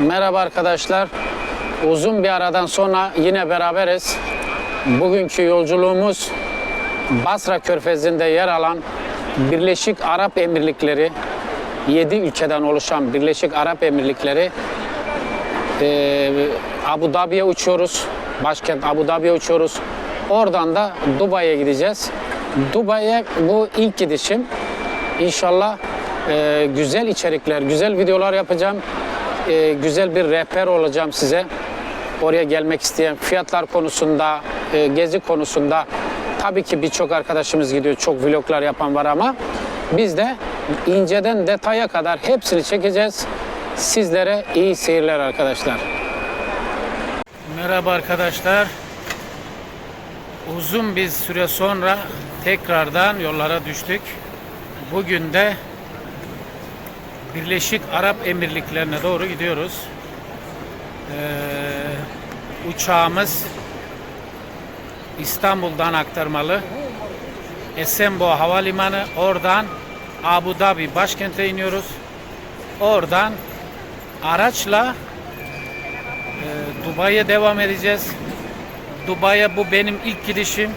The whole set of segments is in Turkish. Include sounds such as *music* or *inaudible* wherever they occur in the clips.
Merhaba arkadaşlar. Uzun bir aradan sonra yine beraberiz. Bugünkü yolculuğumuz Basra Körfezi'nde yer alan Birleşik Arap Emirlikleri, 7 ülkeden oluşan Birleşik Arap Emirlikleri ee, Abu Dhabi'ye uçuyoruz. Başkent Abu Dhabi'ye uçuyoruz. Oradan da Dubai'ye gideceğiz. Dubai'ye bu ilk gidişim. İnşallah e, güzel içerikler, güzel videolar yapacağım. E, güzel bir rehber olacağım size. Oraya gelmek isteyen fiyatlar konusunda, e, gezi konusunda tabii ki birçok arkadaşımız gidiyor. Çok vloglar yapan var ama biz de inceden detaya kadar hepsini çekeceğiz. Sizlere iyi seyirler arkadaşlar. Merhaba arkadaşlar. Uzun bir süre sonra tekrardan yollara düştük. Bugün de Birleşik Arap Emirlikleri'ne doğru gidiyoruz. Ee, uçağımız İstanbul'dan aktarmalı. Esenboğa Havalimanı, oradan Abu Dhabi başkente iniyoruz. Oradan araçla e, Dubai'ye devam edeceğiz. Dubai'ye bu benim ilk gidişim.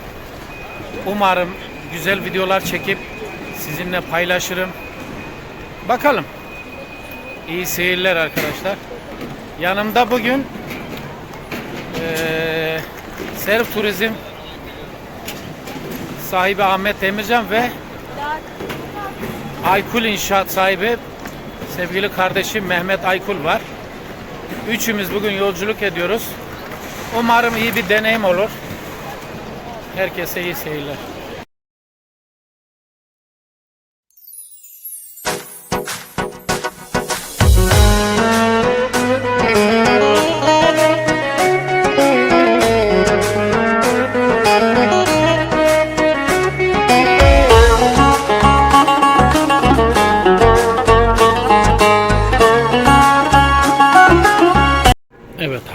Umarım güzel videolar çekip sizinle paylaşırım. Bakalım. İyi seyirler arkadaşlar. Yanımda bugün eee Serv Turizm sahibi Ahmet Demircan ve Aykul İnşaat sahibi sevgili kardeşim Mehmet Aykul var. Üçümüz bugün yolculuk ediyoruz. Umarım iyi bir deneyim olur. Herkese iyi seyirler.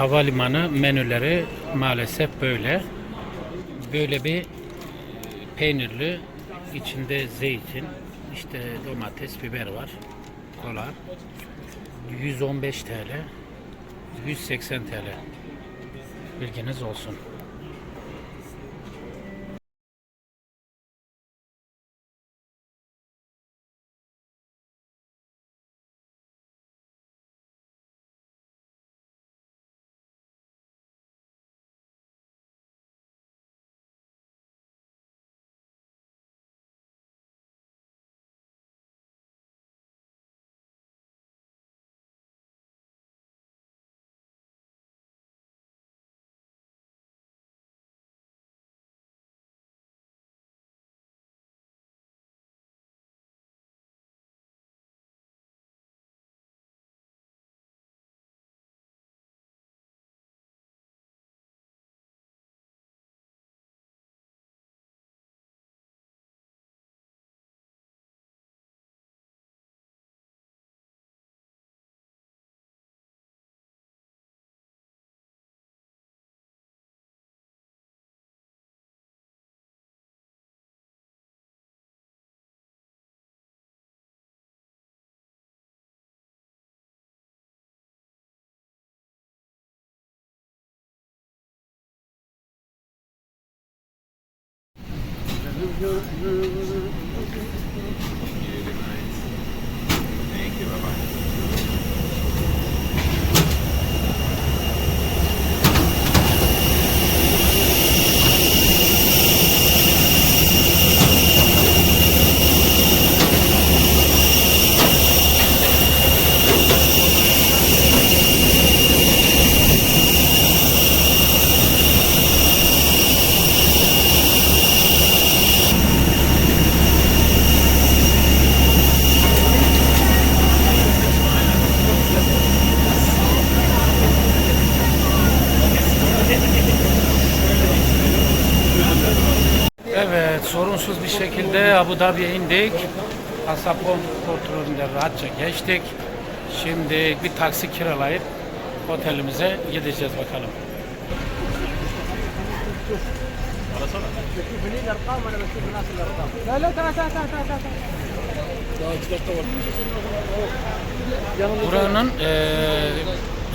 Havalimanı menüleri maalesef böyle. Böyle bir peynirli içinde zeytin, işte domates, biber var. Kola. 115 TL. 180 TL. Bilginiz olsun. Evet, Şimdi Abu Dhabi'ye indik. Pasaport kontrolünde rahatça geçtik. Şimdi bir taksi kiralayıp otelimize gideceğiz bakalım. Buranın e,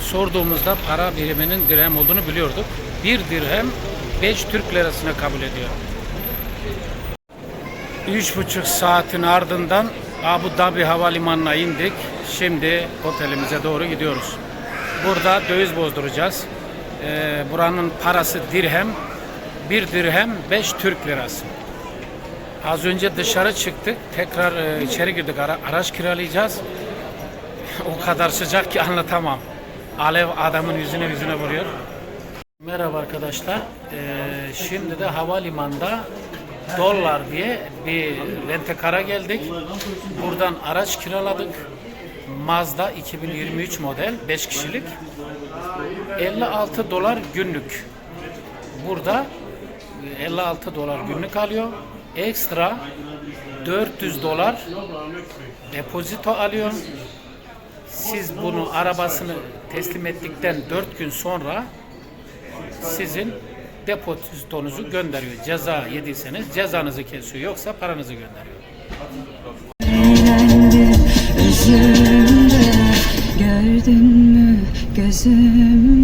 sorduğumuzda para biriminin dirhem olduğunu biliyorduk. Bir dirhem 5 Türk lirasına kabul ediyor. Üç buçuk saatin ardından Abu Dhabi Havalimanı'na indik. Şimdi otelimize doğru gidiyoruz. Burada döviz bozduracağız. Ee, buranın parası dirhem. Bir dirhem 5 Türk lirası. Az önce dışarı çıktık. Tekrar e, içeri girdik. Ara- araç kiralayacağız. *laughs* o kadar sıcak ki anlatamam. Alev adamın yüzüne yüzüne vuruyor. Merhaba arkadaşlar. Ee, şimdi de havalimanında dolar diye bir rentekara geldik. Buradan araç kiraladık. Mazda 2023 model 5 kişilik. 56 dolar günlük. Burada 56 dolar günlük alıyor. Ekstra 400 dolar depozito alıyor. Siz bunu arabasını teslim ettikten 4 gün sonra sizin depozitonuzu gönderiyor. Ceza yediyseniz cezanızı kesiyor. Yoksa paranızı gönderiyor. Gördün mü gözümde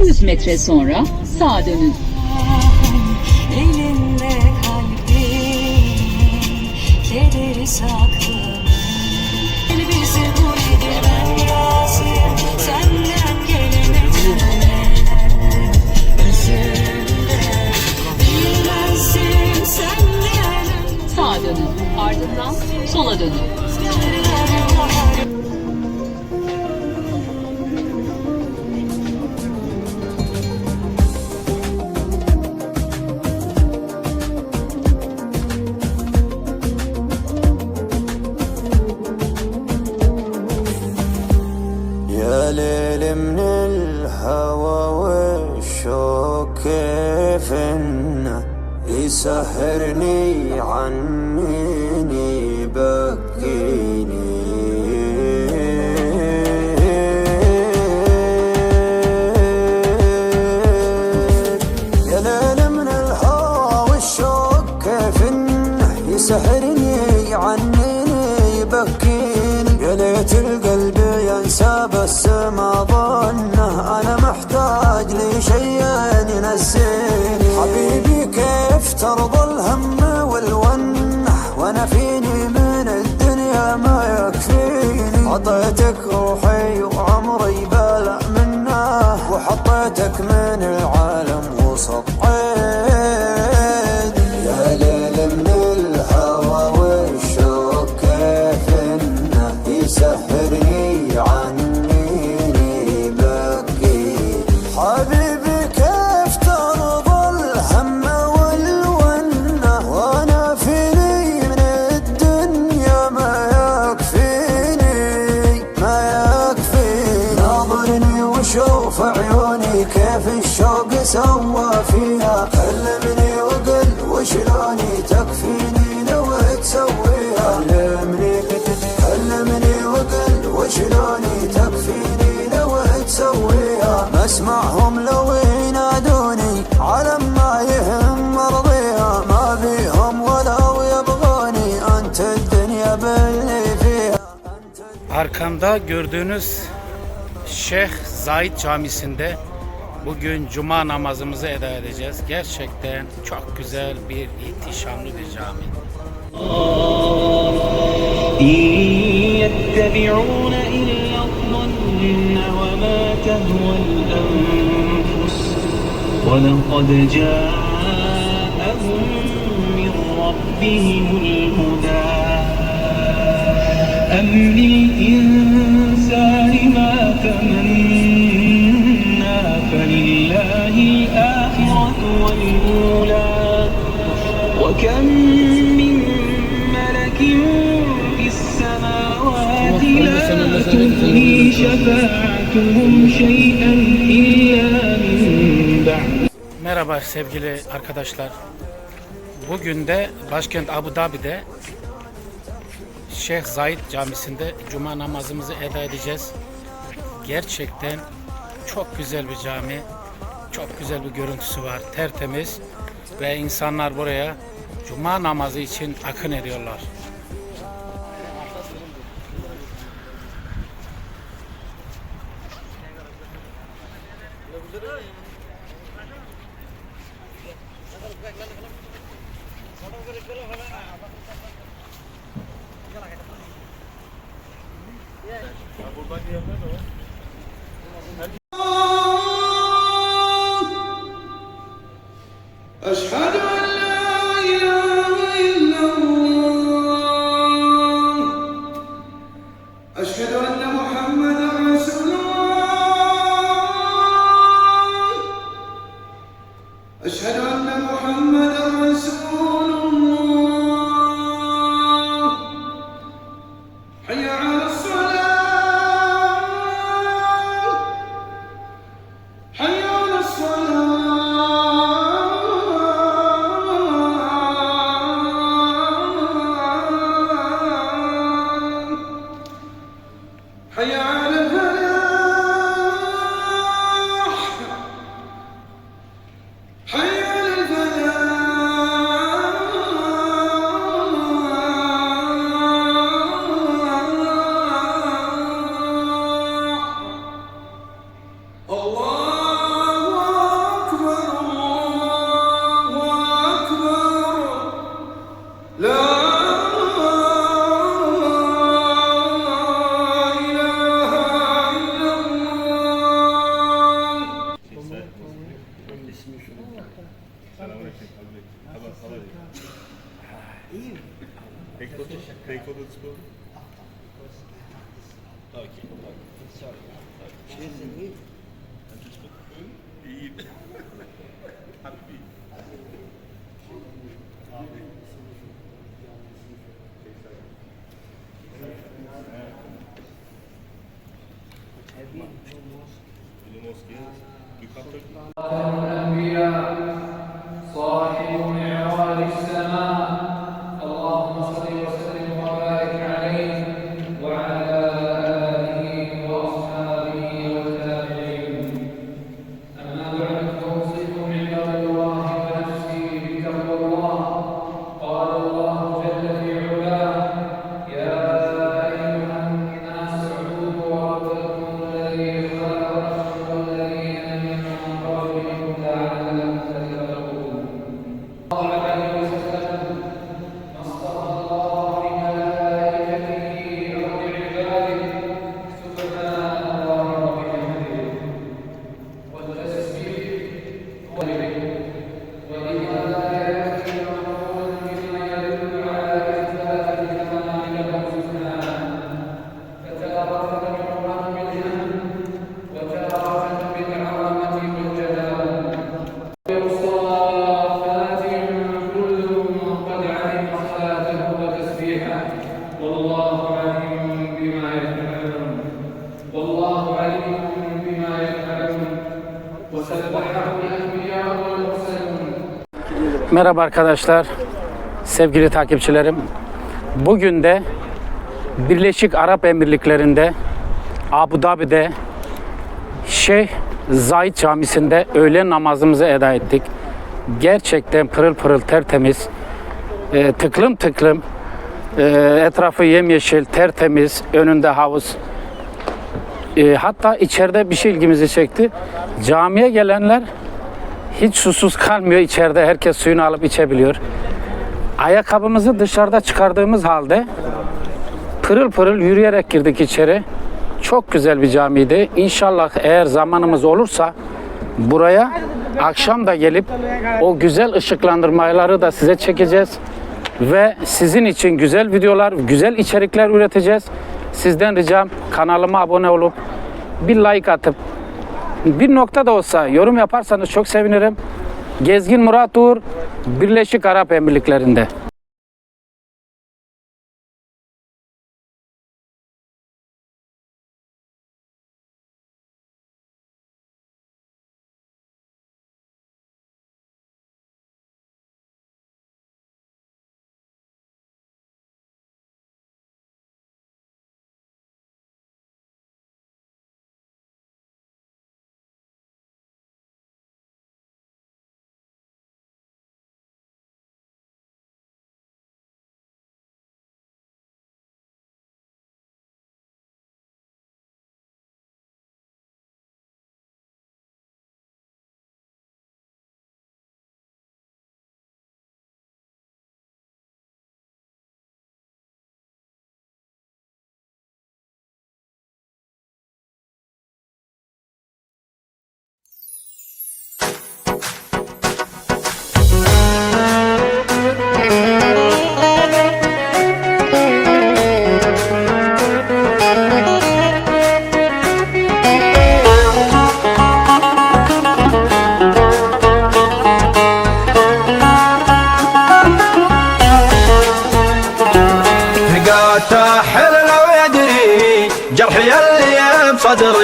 200 metre sonra sağa dönün. elinde kalbim kederi saklı Bizi bu yedirmen lazım Senden gelene cümlelerdim Özümde Bilmezdim senden Sağa dönün. Ardından sola dönün. يسهرني عنيني بكيني. يا ليل من الهوى والشوق كيف إنه يسهرني عنيني يبكيني يا ليت القلب ينسى بس ما ظنه أنا محتاج لشيء ينسيني ترضى الهم والونه وأنا فيني من الدنيا ما يكفيني. عطيتك روحي وعمري بلأ منه. وحطيتك من العالم سوى فيها كلمني وقل وشلوني تكفيني لو تسويها كلمني كلمني وقل وشلوني تكفيني لو تسويها ما اسمعهم لو ينادوني على ما يهم مرضيها ما بيهم ولو يبغوني انت الدنيا باللي فيها Arkamda gördüğünüz Şeyh Zahid Camisi'nde bugün cuma namazımızı eda edeceğiz. Gerçekten çok güzel bir ihtişamlı bir cami. إن يتبعون إلا الظن وما تهوى الأنفس ولقد جاءهم من ربهم الهدى أم للإنسان ما تمنى وكم من ملك في السماوات لا تغني شفاعتهم شيئا إلا من بعد Merhaba sevgili arkadaşlar. Bugün de başkent Abu Dhabi'de Şeyh Zayed Camisi'nde cuma namazımızı eda edeceğiz. Gerçekten çok güzel bir cami. Çok güzel bir görüntüsü var. Tertemiz ve insanlar buraya cuma namazı için akın ediyorlar. Eşhedü Merhaba arkadaşlar, sevgili takipçilerim. Bugün de Birleşik Arap Emirlikleri'nde Abu Dhabi'de Şeyh Zayed Camisi'nde öğlen namazımızı eda ettik. Gerçekten pırıl pırıl tertemiz, e, tıklım tıklım, e, etrafı yemyeşil, tertemiz, önünde havuz. E, hatta içeride bir şey ilgimizi çekti. Camiye gelenler hiç susuz kalmıyor içeride. Herkes suyunu alıp içebiliyor. Ayakkabımızı dışarıda çıkardığımız halde pırıl pırıl yürüyerek girdik içeri. Çok güzel bir camiydi. İnşallah eğer zamanımız olursa buraya akşam da gelip o güzel ışıklandırmaları da size çekeceğiz. Ve sizin için güzel videolar, güzel içerikler üreteceğiz. Sizden ricam kanalıma abone olup bir like atıp bir nokta da olsa yorum yaparsanız çok sevinirim. Gezgin Murat Uğur, Birleşik Arap Emirlikleri'nde.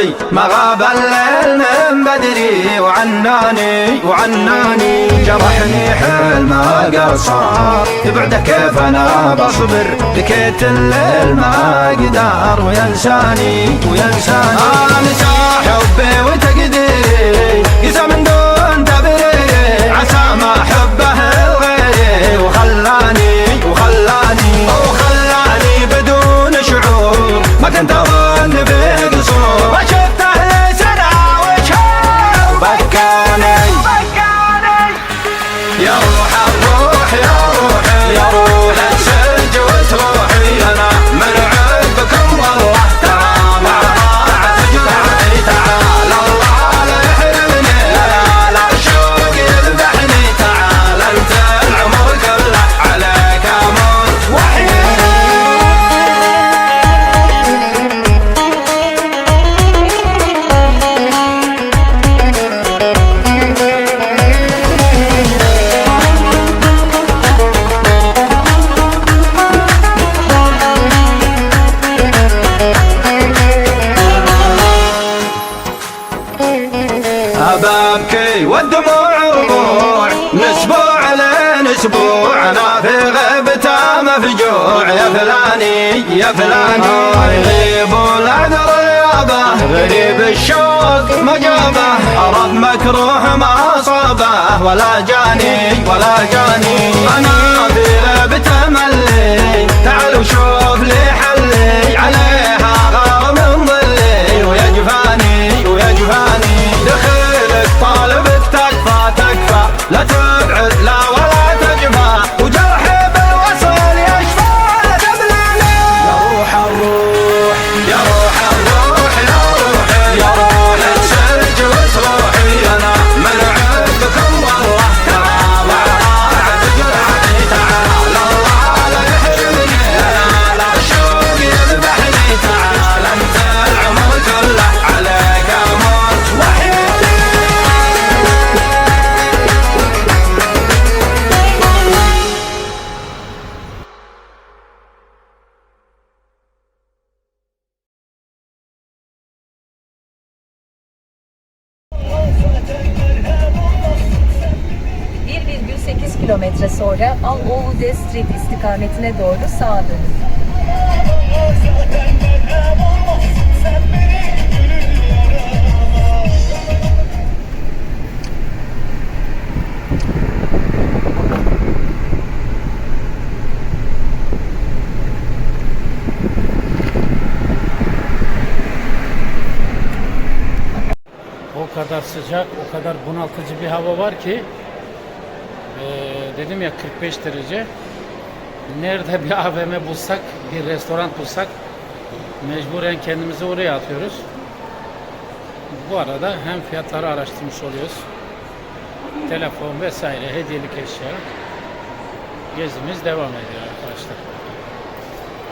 بصدري ما غاب الليل من بدري وعناني وعناني. جرحني حيل ما قصر بعده كيف أنا بصبر؟ بكيت الليل ما قدر وينساني وينساني. انسى حبي وتقديري يا فلان يغيب العذر يابه غريب الشوق مجابه أرض مكروه ما صابة ولا جاني ولا جاني أنا في لعبة ملي تعالوا شوف لي حلي عليها غار من ظلي ويجفاني ويجفاني دخلك طالبك تكفى تكفى لا تكفى Al-Oude Street istikametine doğru sağa dönün. O kadar sıcak, o kadar bunaltıcı bir hava var ki dedim ya 45 derece. Nerede bir AVM bulsak, bir restoran bulsak mecburen kendimizi oraya atıyoruz. Bu arada hem fiyatları araştırmış oluyoruz. Telefon vesaire, hediyelik eşya gezimiz devam ediyor arkadaşlar.